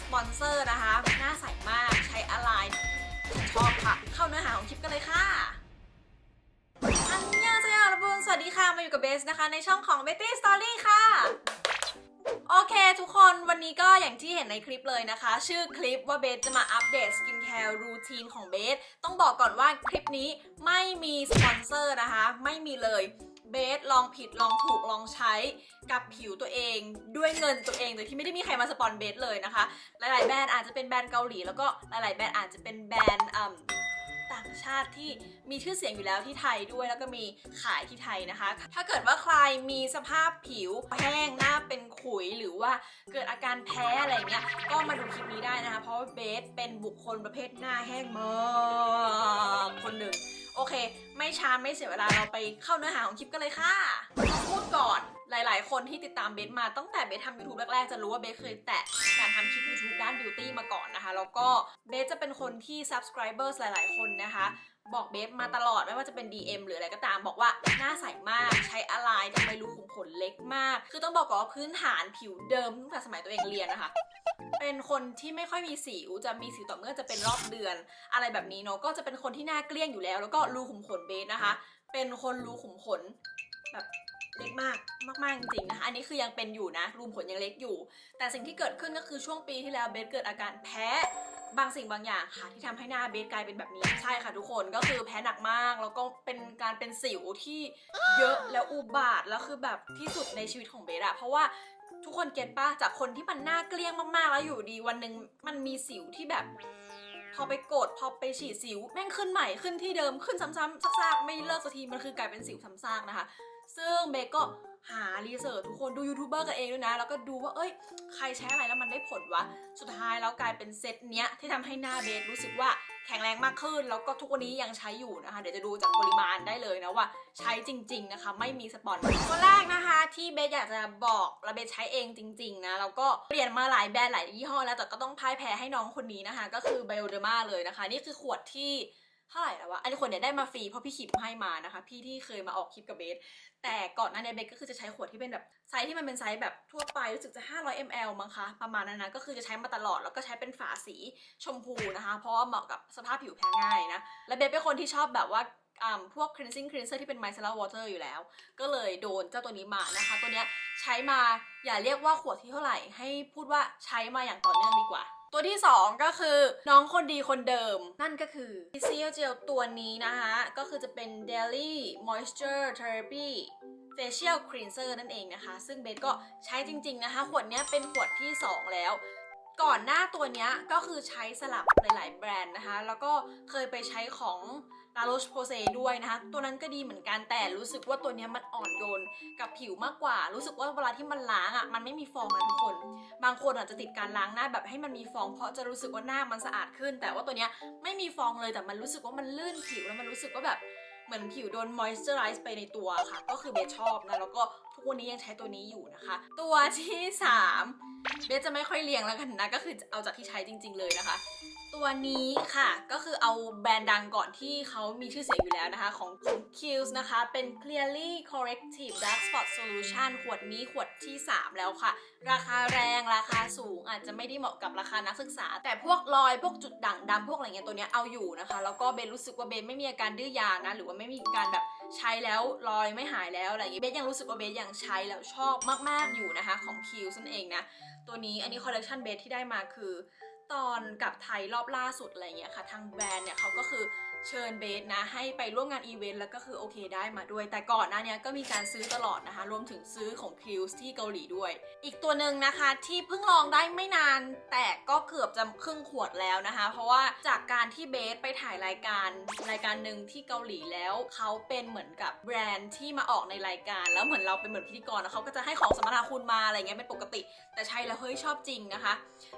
สปอนเซอร์นะคะ หน้าใสมากใช้อะไรชอบค่ะ เข้าเนื้อหาของคลิปกันเลยค่ะอันยองเซโยทุกคนสวัสดีค่ะ มาอยู่กับเบสนะคะ ในช่องของ Betty Story ค่ะโอเค ทุกคนวันนี้ก็อย่างที่เห็นในคลิปเลยนะคะ ชื่อคลิปว่าเบสจะมาอัปเดตสกินแคร์รูทีนของเบสต้องบอกก่อนว่าคลิปนี้ไม่มีสปอนเซอร์นะคะ ไม่มีเลย เบสลองผิดลองถูกลองใช้กับผิวตัวเอง ด้วยเงินตัวเองโดยที่ไม่ได้มีใครมาสปอนเบสเลยนะคะ หลาย ๆ แบรนด์อาจจะเป็นแบรนด์เกาหลี แล้วก็หลาย ๆ แบรนด์อาจจะเป็นแบรนด์ต่างชาติที่มีชื่อเสียงอยู่แล้วที่ไทยด้วยแล้วก็มีขายที่ไทยนะคะ ถ้าเกิดว่าใครมีสภาพผิวแห้งหน้าเป็นขุยหรือว่าเกิดอาการแพ้อะไรเงี้ยก็มาดูคลิปนี้ได้นะคะ เพราะว่าเบสเป็นบุคคลประเภทหน้าแห้งมากคนหนึ่ง โอเค ไม่ช้าไม่เสียเวลาเราไปเข้าเนื้อหาของคลิปกันเลยค่ะพูดก่อนหลาย ๆ คนที่ติดตามเบสมาตั้งแต่เบสทำยูทูบแรก ๆ จะรู้ว่าเบสเคยแตะการทำคลิป YouTube ด้านบิวตี้มาก่อนนะคะ แล้วก็เบสจะเป็นคนที่ subscribers หลาย ๆ คนนะคะ บอกเบฟมาตลอดไม่ว่าจะเป็น DM หรืออะไรก็ตามบอกว่าหน้าใสมากใช้อะไรทำไมรูขุมขนเล็กมาก คือต้องบอกก่อนว่าพื้นฐานผิวเดิมตั้งแต่สมัยตัวเองเรียนนะคะ เป็นคนที่ไม่ค่อยมีสิวจะมีสิวต่อเมื่อจะเป็นรอบเดือน อะไรแบบนี้เนาะก็จะเป็นคนที่หน้าเกลี้ยงอยู่แล้ว แล้วก็รูขุมขนเบสนะคะ เป็นคนรูขุมขนแบบ เล็กมากมากๆจริงๆนะคะอันนี้คือยังเป็นอยู่นะ รูมขนยังเล็กอยู่ แต่สิ่งที่เกิดขึ้นก็คือช่วงปีที่แล้วเบสเกิดอาการแพ้บางสิ่งบางอย่างค่ะที่ทำให้หน้าเบสกลายเป็นแบบนี้ใช่ค่ะทุกคนก็คือแพ้หนักมาก แล้วก็เป็นการเป็นสิวที่เยอะแล้วอุบาทแล้วคือแบบที่สุดในชีวิตของเบสอะเพราะว่าทุกคนเก็ตป่ะจากคนที่มันหน้าเกลี้ยงมากๆ แล้วอยู่ดีวันหนึ่งมันมีสิวที่แบบ พอไปกดพอไปฉีดสิวแม่งขึ้นใหม่ขึ้นที่เดิมขึ้นซ้ำๆซากๆไม่เลิกสักทีมันคือกลายเป็นสิวซ้ำซากนะคะ ซึ่งเบกก็หารีเสิร์ชทุกคนดูยูทูบเบอร์กันเองด้วยนะ แล้วก็ดูว่าเอ้ย ใครใช้อะไรแล้วมันได้ผลวะ สุดท้ายแล้วกลายเป็นเซตเนี้ยที่ทำให้หน้าเบสรู้สึกว่าแข็งแรงมากขึ้น แล้วก็ทุกวันนี้ยังใช้อยู่นะคะ เดี๋ยวจะดูจากปริมาณได้เลยนะว่าใช้จริง ๆนะคะ ไม่มีสปอนตัวแรกนะคะ ที่เบสอยากจะบอกและเบสใช้เองจริง ๆนะแล้วก็เปลี่ยนมาหลายแบรนด์หลายยี่ห้อแล้วแต่ก็ต้องพ่ายแพ้ให้น้องคนนี้นะคะ ก็คือ Bioderma เลยนะคะ นี่คือขวดที่ เท่าไหร่แล้ววะอันนี้ขวดเนี่ยได้มาฟรีเพราะพี่ขิมให้มานะคะ พี่ที่เคยมาออกคลิปกับเบส แต่ก่อนหน้านี้เบสก็คือจะใช้ขวดที่เป็นแบบไซส์ที่มันเป็นไซส์แบบทั่วไปรู้สึกจะ 500 ml มั้งคะประมาณนั้นนะก็คือจะใช้มาตลอดแล้วก็ใช้เป็นฝาสีชมพูนะคะ เพราะว่าเหมาะกับสภาพผิวแพ้ง่ายนะและเบสเป็นคนที่ชอบแบบว่าพวก cleansing cleanser ที่เป็น micellar water อยู่แล้ว ก็เลยโดนเจ้าตัวนี้มานะคะ ตัวเนี้ยใช้มาอย่าเรียกว่าขวดที่เท่าไหร่ ให้พูดว่าใช้มาอย่างต่อเนื่องดีกว่า ตัวที่ 2 ก็คือน้องคนดีคนเดิม นั่นก็คือ p c l Gel ตัวนี้นะคะ ก็คือจะเป็น Daily Moisture Therapy Facial Cleanser นั่นเองนะคะ ซึ่งเบสก็ใช้จริง ๆนะคะ ขวดนี้เป็นขวดที่ 2 แล้วก่อนหน้าตัวนี้ก็คือใช้สลับหลาย ๆ แบรนด์นะคะ แล้วก็เคยไปใช้ของ La Roche Posay ด้วยนะคะ ตัวนั้นก็ดีเหมือนกันแต่รู้สึกว่าตัวนี้มันอ่อนโยนกับผิวมากกว่า รู้สึกว่าเวลาที่มันล้างอะมันไม่มีฟองนะทุกคน บางคนอาจจะติดการล้างหน้าแบบให้มันมีฟอง เพราะจะรู้สึกว่าหน้ามันสะอาดขึ้น แต่ว่าตัวนี้ไม่มีฟองเลยแต่มันรู้สึกว่ามันลื่นผิวแล้วมันรู้สึกว่าแบบเหมือนผิวโดน moisturize ไปในตัวค่ะ ก็คือเบสชอบนะ แล้วก็ทุกวันนี้ยังใช้ตัวนี้อยู่นะคะ ตัวที่สามเบสจะไม่ค่อยเรียงแล้วกันนะ ก็คือเอาจากที่ใช้จริง ๆ เลยนะคะ ตัวนี้ค่ะก็คือเอาแบรนด์ดังก่อนที่เขามีชื่อเสียงอยู่แล้วนะคะของของ Kiehl's นะคะ เป็น Clearly Corrective Dark Spot Solution ขวดนี้ขวดที่ 3 แล้วค่ะ ราคาแรงราคาสูงอาจจะไม่ได้เหมาะกับราคานักศึกษา แต่พวกรอยพวกจุดด่างดำพวกอะไรเงี้ยตัวเนี้ยเอาอยู่นะคะ แล้วก็เบนรู้สึกว่าเบนไม่มีอาการดื้อยานะ หรือว่าไม่มีการแบบใช้แล้วรอยไม่หายแล้วอะไรเงี้ยเบนยังรู้สึกว่าเบนยังใช้แล้วชอบมาก ๆอยู่นะคะของ Kiehl's นั่นเองนะตัวนี้อันนี้คอลเลกชันเบสที่ได้มาคือ ตอนกับไทยรอบล่าสุดอะไรเงี้ยค่ะ ทางแบรนด์เนี่ยเขาก็คือ เชิญเบสนะให้ไปร่วมงานอีเวนต์แล้วก็คือโอเคได้มาด้วย แต่ก่อนหน้านี้ก็มีการซื้อตลอดนะคะ รวมถึงซื้อของ Kills ที่เกาหลีด้วย อีกตัวหนึ่งนะคะที่เพิ่งลองได้ไม่นาน แต่ก็เกือบจะครึ่งขวดแล้วนะคะ เพราะว่าจากการที่เบสไปถ่ายรายการรายการหนึ่งที่เกาหลีแล้วเขาเป็นเหมือนกับแบรนด์ที่มาออกในรายการ แล้วเหมือนเราเป็นเหมือนพิธีกรแล้วเขาก็จะให้ของสมนาคุณมาอะไรเงี้ยเป็นปกติ แต่ใช้แล้วเฮ้ยชอบจริงนะคะ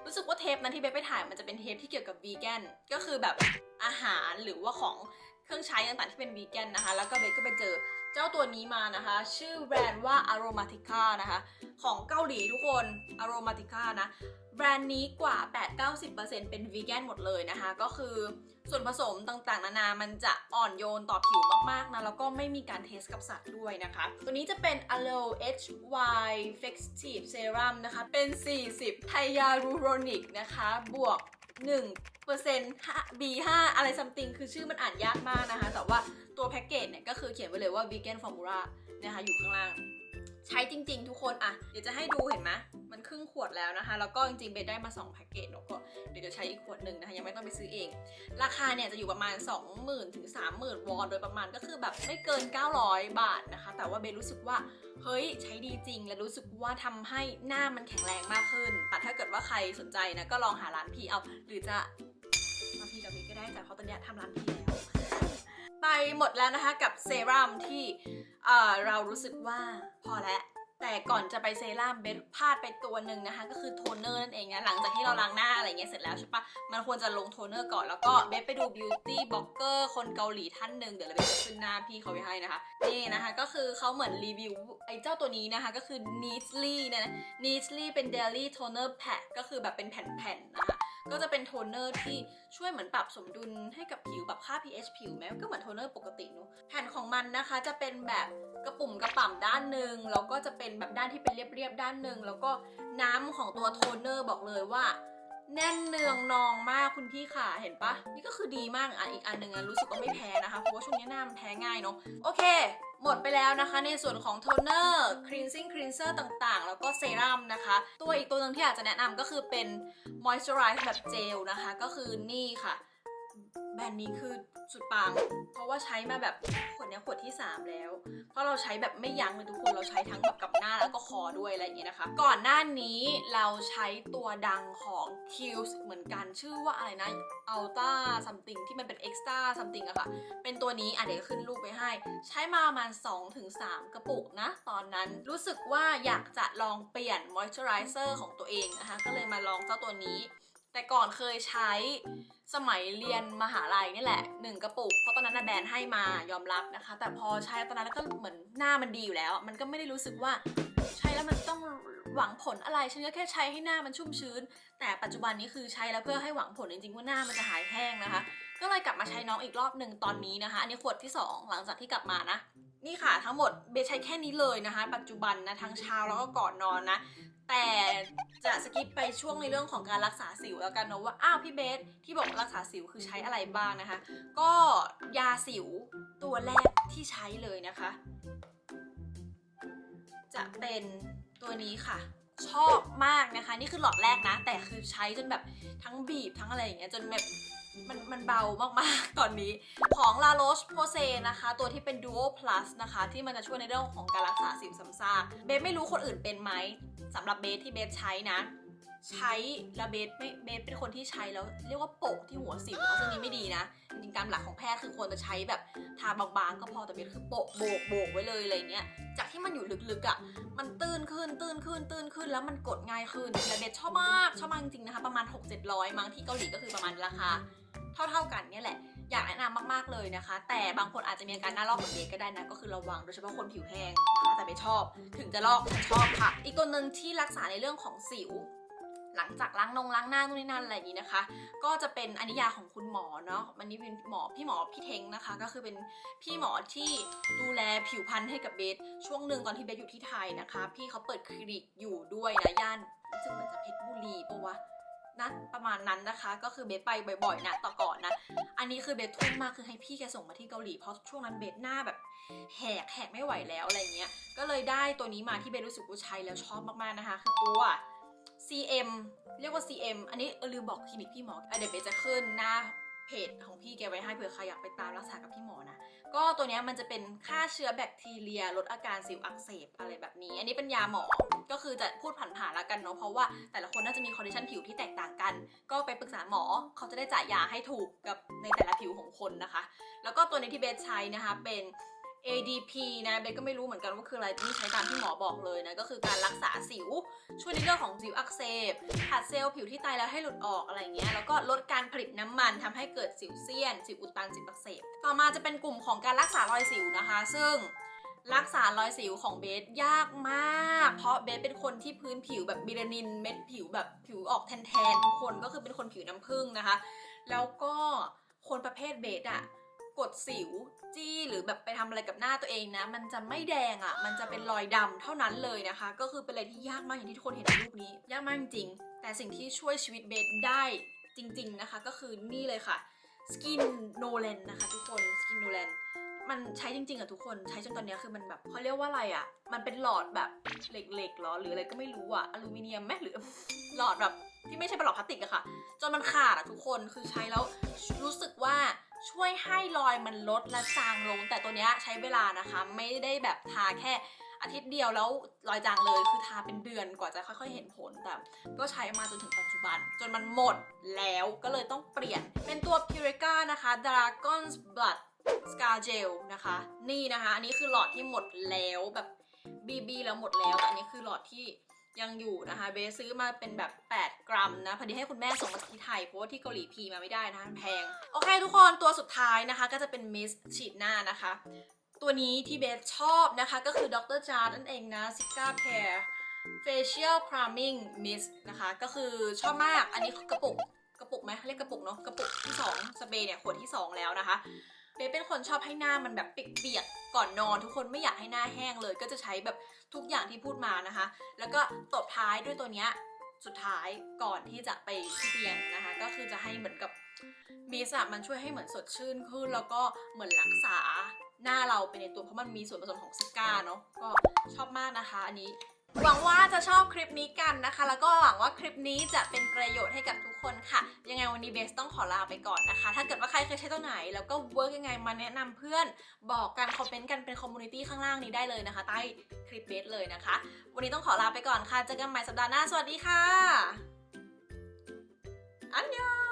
รู้สึกว่าเทปนั้นที่เบสไปถ่ายมันจะเป็นเทปที่เกี่ยวกับวีแกนก็คือแบบอาหารหรือว่าของเครื่องใช้ต่างๆที่เป็นวีแกนนะคะ แล้วก็เบสก็ไปเจอเจ้าตัวนี้มานะคะ ชื่อแบรนด์ว่า Aromatica นะคะ ของเกาหลีทุกคน Aromatica นะ แบรนด์นี้กว่า 8-90%เป็นวีแกนหมดเลยนะคะ ก็คือส่วนผสมต่างๆ นานา มันจะอ่อนโยนต่อผิวมากๆนะ แล้วก็ไม่มีการเทสกับสัตว์ด้วยนะคะ ตัวนี้จะเป็น Aloe HY Festive Serum นะคะ เป็น 40 ไทยารูโรนิกนะคะ บวก 1เปอร์เซ็นต์ B5 อะไรซัมติงคือชื่อมันอ่านยากมากนะคะ แต่ว่าตัวแพ็กเกจเนี่ยก็คือเขียนไว้เลยว่า vegan formula นะคะอยู่ข้างล่าง ใช้จริง ๆ ทุกคนอะเดี๋ยวจะให้ดูเห็นไหมมันครึ่งขวดแล้วนะคะ แล้วก็จริงๆเบนได้มา2แพ็กเกจแล้วก็เดี๋ยวจะใช้อีกขวดหนึ่งนะคะยังไม่ต้องไปซื้อเอง ราคาเนี่ยจะอยู่ประมาณ 20,000ถึง30,000 วอนโดยประมาณก็คือแบบไม่เกิน 900 บาทนะคะ แต่ว่าเบนรู้สึกว่าเฮ้ยใช้ดีจริง และรู้สึกว่าทำให้หน้ามันแข็งแรงมากขึ้นแต่ถ้าเกิดว่าใครสนใจนะก็ลองหาร้านพี่เอาหรือจะมาพี่กับเบนก็ได้แต่เพราะตอนเนี้ยทำร้านพี่แล้ว ไปหมดแล้วนะคะกับเซรั่มที่เอ่อเรารู้สึกว่าพอแล้วแต่ก่อนจะไปเซรั่มเบสพลาดไปตัวหนึ่งนะคะ ก็คือโทนเนอร์นั่นเองนะหลังจากที่เราล้างหน้าอะไรเงี้ยเสร็จแล้วใช่ปะมันควรจะลงโทนเนอร์ก่อนแล้วก็เบสไปดูบิวตี้บล็อกเกอร์คนเกาหลีท่านหนึ่งเดี๋ยวเราเบสจะขึ้นหน้าพี่เขาไว้ให้นะคะนี่นะคะก็คือเขาเหมือนรีวิวไอ้เจ้าตัวนี้นะคะ ก็คือ Neatly เนี่ยนะ Neatly เป็น Daily Toner Pack ก็คือแบบเป็นแผ่นๆนะคะ ก็จะเป็นโทนเนอร์ที่ช่วยเหมือนปรับสมดุลให้กับผิวปรับค่า pH ผิวแม้ก็เหมือนโทนเนอร์ปกติเนอะแผ่นของมันนะคะจะเป็นแบบกระปุ่มกระป่ำด้านหนึ่งแล้วก็จะเป็นแบบด้านที่เป็นเรียบๆด้านหนึ่งแล้วก็น้ำของตัวโทนเนอร์บอกเลยว่าแน่นเนืองนองมากคุณพี่ค่ะ เห็นปะนี่ก็คือดีมากอะอีกอันหนึ่งอะรู้สึกว่าไม่แพ้นะคะ เพราะว่าช่วงนี้หน้ามันแพ้ง่ายเนาะโอเค หมดไปแล้วนะคะ ในส่วนของโทนเนอร์ครีนซิ่งครีนเซอร์ต่างๆ แล้วก็เซรั่มนะคะ ตัวอีกตัวหนึ่งที่อยากจะแนะนำก็คือเป็นมอยส์เจอไรซ์แบบเจลนะคะ ก็คือนี่ค่ะ แบรนด์นี้คือสุดปัง เพราะว่าใช้มาแบบขวดเนี้ยขวดที่ 3 แล้ว เพราะเราใช้แบบไม่ยั้งเลยทุกคน เราใช้ทั้งแบบกับหน้าแล้วก็คอด้วยอะไรอย่างเงี้ยนะคะ ก่อนหน้านี้เราใช้ตัวดังของ k i l s เหมือนกันชื่อว่าอะไรนะ Ultra something ที่มันเป็น extra something อะค่ะ เป็นตัวนี้อะเดี๋ยวขึ้นรูปไปให้ ใช้มาประมาณ 2-3 กระปุกนะ ตอนนั้นรู้สึกว่าอยากจะลองเปลี่ยน moisturizer ของตัวเองนะคะ ก็เลยมาลองเจ้าตัวนี้ แต่ก่อนเคยใช้สมัยเรียนมหาลัยนี่แหละหนึ่งกระปุก เพราะตอนนั้นแบรนด์ให้มายอมรับนะคะ แต่พอใช้ตอนนั้นก็เหมือนหน้ามันดีอยู่แล้ว มันก็ไม่ได้รู้สึกว่าใช้แล้วมันต้องหวังผลอะไร ฉันก็แค่ใช้ให้หน้ามันชุ่มชื้น แต่ปัจจุบันนี้คือใช้แล้วเพื่อให้หวังผลจริงๆว่าหน้ามันจะหายแห้งนะคะ ก็เลยกลับมาใช้น้องอีกรอบหนึ่งตอนนี้นะคะ อันนี้ขวดที่ 2 หลังจากที่กลับมานะ นี่ค่ะทั้งหมดเบใช้แค่นี้เลยนะคะ ปัจจุบันนะทั้งเช้าแล้วก็ก่อนนอนนะ แต่ สกิปไปช่วงในเรื่องของการรักษาสิวแล้วกันเนอะว่าอ้าวพี่เบสที่บอกรักษาสิวคือใช้อะไรบ้างนะคะ ก็ยาสิวตัวแรกที่ใช้เลยนะคะ จะเป็นตัวนี้ค่ะชอบมากนะคะ นี่คือหลอดแรกนะ แต่คือใช้จนแบบทั้งบีบทั้งอะไรอย่างเงี้ยจนแบบ มันมันเบามากๆ ตอนนี้ ของ La Roche Posay นะคะ ตัวที่เป็น Duo Plus นะคะ ที่มันจะช่วยในเรื่องของการรักษาสิวซ้ำซาก เบสไม่รู้คนอื่นเป็นไหมสำหรับเบสที่เบสใช้นะ ใช้แล้วเบสไม่เบสเป็นคนที่ใช้แล้วเรียกว่าโปะที่หัวสิวซึ่งนี้ไม่ดีนะ จริงๆตามหลักของแพทย์คือควรจะใช้แบบทาบางๆก็พอแต่เบสคือโปะโบกโบกไว้เลยอะไรเงี้ยจากที่มันอยู่ลึกๆอะ่ะมันตื้นขึ้นตื้นขึ้นตื้นขึ้นแล้วมันกดง่ายขึ้นแต่เบสชอบมากชอบมากจริงๆนะคะประมาณ 6 7 0 0มั้งที่เกาหลีก็คือประมาณราคาเท่าๆกันเนี่ยแหละอยากแนะนำมากๆเลยนะคะ แต่บางคนอาจจะมีอาการหน้าลอกเหมือนเบสก็ได้นะก็คือระวังโดยเฉพาะคนผิวแห้งนะคะแต่เบสชอบ ถึงจะลอกชอบค่ะ อีกตัวหนึ่งที่รักษาในเรื่องของสิว หลังจากล้างนงล้างหน้านู่นนี่นั่นอะไรอย่างนี้นะคะ ก็จะเป็นอนิยาของคุณหมอเนาะอันนี้เป็นหมอพี่หมอพี่เทงนะคะ ก็คือเป็นพี่หมอที่ดูแลผิวพรรณให้กับเบสช่วงหนึ่งตอนที่เบสอยู่ที่ไทยนะคะ พี่เขาเปิดคลินิกอยู่ด้วยนะย่านรู้สึกเหมือนจะเพชรบุรีปะวะนะประมาณนั้นนะคะ ก็คือเบสไปบ่อยๆ นะต่อก่อนนะ อันนี้คือเบสทุ่มมากคือให้พี่แกส่งมาที่เกาหลีเพราะช่วงนั้นเบสหน้าแบบแหกแหกไม่ไหวแล้วอะไรเงี้ย ก็เลยได้ตัวนี้มาที่เบสรู้สึกว่าใช้แล้วชอบมากๆนะคะ คือตัว CM เรียกว่า CM อันนี้เออลืมบอกคลินิกพี่หมออะเดี๋ยวเบสจะขึ้นหน้าเพจของพี่แกไว้ให้เผื่อใครอยากไปตามรักษากับพี่หมอนะ ก็ตัวนี้มันจะเป็นฆ่าเชื้อแบคทีเรียลดอาการสิวอักเสบอะไรแบบนี้ อันนี้เป็นยาหมอ ก็คือจะพูดผ่านๆแล้วกันเนาะ เพราะว่าแต่ละคนน่าจะมีคอนดิชันผิวที่แตกต่างกัน ก็ไปปรึกษาหมอ เขาจะได้จ่ายยาให้ถูกกับในแต่ละผิวของคนนะคะ แล้วก็ตัวนี้ที่เบสใช้นะคะเป็น ADP นะเบสก็ไม่รู้เหมือนกันว่าคืออะไรนี่ใช้ตามที่หมอบอกเลยนะ ก็คือการรักษาสิว ช่วยในเรื่องของสิวอักเสบผัดเซลล์ผิวที่ตายแล้วให้หลุดออกอะไรเงี้ยแล้วก็ลดการผลิตน้ำมันทำให้เกิดสิวเซียน สิวอุดตันสิวอักเสบต่อมาจะเป็นกลุ่มของการรักษารอยสิวนะคะ ซึ่งรักษารอยสิวของเบสยากมาก เพราะเบสเป็นคนที่พื้นผิวแบบมิลานินเม็ดผิวแบบผิวออกแทนๆทุกคนก็คือเป็นคนผิวน้ำผึ้งนะคะ แล้วก็คนประเภทเบสอะ กดสิวจี้หรือแบบไปทำอะไรกับหน้าตัวเองนะ มันจะไม่แดงอะมันจะเป็นรอยดำเท่านั้นเลยนะคะ ก็คือเป็นอะไรที่ยากมากอย่างที่ทุกคนเห็นในรูปนี้ ยากมากจริงๆแต่สิ่งที่ช่วยชีวิตเบสได้จริง ๆนะคะ ก็คือนี่เลยค่ะ Skin n o l a n นะคะ ทุกคน Skin n o l a n มันใช้จริงๆอะทุกคนใช้จนตอนเนี้ยคือมันแบบเขาเรียกว่าอะไรอะมันเป็นหลอดแบบเหล็กๆหรอหรืออะไรก็ไม่รู้อะอลูมิเนียมไหมหรือหลอดแบบที่ไม่ใช่เป็นหลอดพลาสติกอะค่ะ จนมันขาดอะทุกคนคือใช้แล้วรู้สึกว่า ช่วยให้รอยมันลดและจางลง แต่ตัวเนี้ยใช้เวลานะคะ ไม่ได้แบบทาแค่อาทิตย์เดียวแล้วรอยจางเลยคือทาเป็นเดือนกว่าจะค่อยๆเห็นผลแต่ก็ใช้มาจนถึงปัจจุบัน จนมันหมดแล้วก็เลยต้องเปลี่ยน เป็นตัว Purica นะคะ Dragon's Blood Scar Gel นะคะ นี่นะคะ อันนี้คือหลอดที่หมดแล้วแบบ BB แล้วหมดแล้วแต่อันนี้คือหลอดที่ ยังอยู่นะคะเบสซื้อมาเป็นแบบ 8 กรัมนะพอดีให้คุณแม่ส่งมาที่ไทยเพราะว่าที่เกาหลีพีมาไม่ได้นะคะมันแพง โอเคทุกคนตัวสุดท้ายนะคะ ก็จะเป็นมิสฉีดหน้านะคะ ตัวนี้ที่เบสชอบนะคะ ก็คือดรจาร์นั่นเองนะ Sika Pair Facial Priming Mist นะคะ ก็คือชอบมากอันนี้กระปุกกระปุกไหมเรียกกระปุกเนาะกระปุกที่ 2 สเปรย์เนี่ยขวดที่ 2 แล้วนะคะ เบสเป็นคนชอบให้หน้ามันแบบเปียกๆก่อนนอน ทุกคนไม่อยากให้หน้าแห้งเลย ก็จะใช้แบบทุกอย่างที่พูดมานะคะ แล้วก็ตบท้ายด้วยตัวเนี้ยสุดท้ายก่อนที่จะไปที่เตียงนะคะ ก็คือจะให้เหมือนกับมีสอะมันช่วยให้เหมือนสดชื่นขึ้น แล้วก็เหมือนรักษาหน้าเราไปในตัวเพราะมันมีส่วนผสมของซิก้าเนาะก็ชอบมากนะคะ อันนี้หวังว่าจะชอบคลิปนี้กันนะคะ แล้วก็หวังว่าคลิปนี้จะเป็นประโยชน์ให้กับทุก คนค่ะ ยังไงวันนี้เบสต้องขอลาไปก่อนนะคะ ถ้าเกิดว่าใครเคยใช้ตัวไหน แล้วก็เวิร์กยังไงมาแนะนำเพื่อนบอกกันคอมเมนต์กันเป็นคอมมูนิตี้ข้างล่างนี้ได้เลยนะคะ ใต้คลิปเบสเลยนะคะ วันนี้ต้องขอลาไปก่อนค่ะเจอกันใหม่สัปดาห์หน้าสวัสดีค่ะอันยอง